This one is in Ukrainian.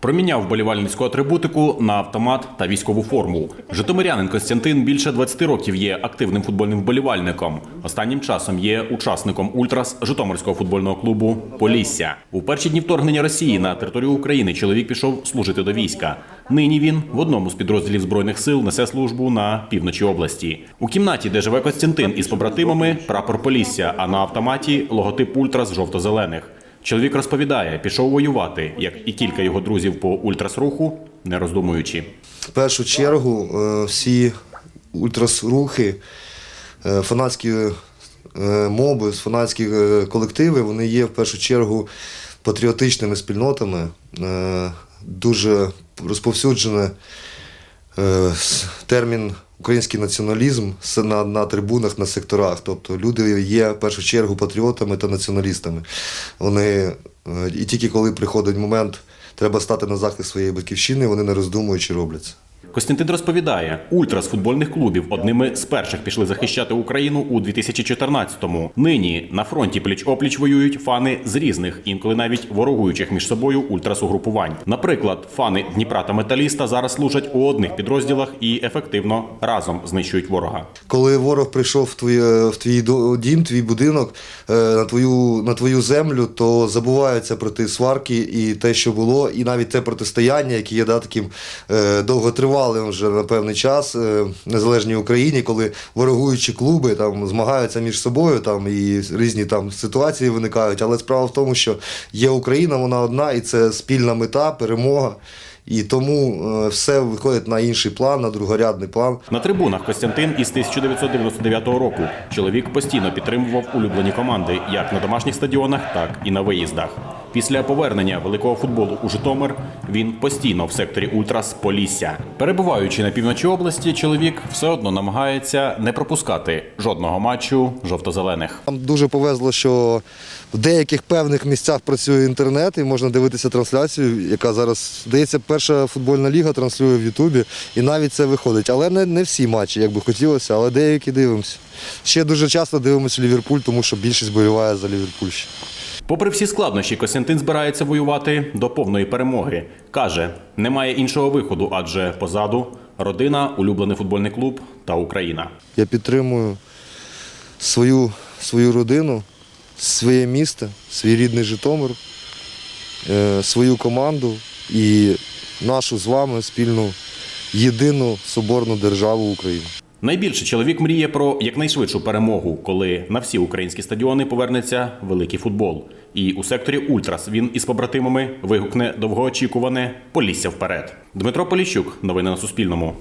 Проміняв вболівальницьку атрибутику на автомат та військову форму. Житомирянин Костянтин більше 20 років є активним футбольним вболівальником. Останнім часом є учасником ультрас Житомирського футбольного клубу Полісся. У перші дні вторгнення Росії на територію України чоловік пішов служити до війська. Нині він в одному з підрозділів збройних сил несе службу на півночі області. У кімнаті, де живе Костянтин із побратимами, прапор Полісся, а на автоматі логотип ультрас жовто-зелених. Чоловік розповідає, пішов воювати, як і кілька його друзів по ультрасруху, не роздумуючи. В першу чергу е, всі ультрасрухи, е, фанатські е, моби, фанатські колективи, вони є в першу чергу патріотичними спільнотами. Дуже розповсюджений термін український націоналізм с- на, на трибунах, на секторах. Тобто люди є в першу чергу патріотами та націоналістами. Вони е, і тільки коли приходить момент, треба стати на захист своєї батьківщини, вони не роздумуючи роблять це. Костянтин розповідає, ультра з футбольних клубів одними з перших пішли захищати Україну у 2014-му. Нині на фронті пліч-опліч воюють фани з різних, інколи навіть ворогуючих між собою ультрасугрупувань. Наприклад, фани Дніпра та Металіста зараз служать у одних підрозділах і ефективно разом знищують ворога. Коли ворог прийшов в твій, в твій дім, твій будинок, е, на твою, на твою землю, то забуваються про ті сварки і те, що було, і навіть те протистояння, яке є да, таким е, довготривалим вже на певний час е, в незалежній Україні, коли ворогуючі клуби там змагаються між собою, там і різні там ситуації виникають. Але справа в тому, що є Україна, вона одна, і це спільна мета, перемога. І тому е, все виходить на інший план, на другорядний план. На трибунах Костянтин із 1999 року чоловік постійно підтримував улюблені команди як на домашніх стадіонах, так і на виїздах. Після повернення великого футболу у Житомир він постійно в секторі Ультрас Полісся. Перебуваючи на півночі області, чоловік все одно намагається не пропускати жодного матчу жовто-зелених. Нам дуже повезло, що в деяких певних місцях працює інтернет і можна дивитися трансляцію, яка зараз здається, перша футбольна ліга транслює в Ютубі, і навіть це виходить. Але не, не всі матчі, як би хотілося, але деякі дивимося. Ще дуже часто дивимося Ліверпуль, тому що більшість боліває за Ліверпуль. Попри всі складнощі, Костянтин збирається воювати до повної перемоги. Каже, немає іншого виходу, адже позаду родина, улюблений футбольний клуб та Україна. Я підтримую свою, свою родину, своє місто, свій рідний Житомир, е, свою команду і нашу з вами спільну єдину соборну державу України. Найбільше чоловік мріє про якнайшвидшу перемогу, коли на всі українські стадіони повернеться великий футбол. І у секторі Ультрас він із побратимами вигукне довгоочікуване Полісся вперед. Дмитро Поліщук. Новини на Суспільному.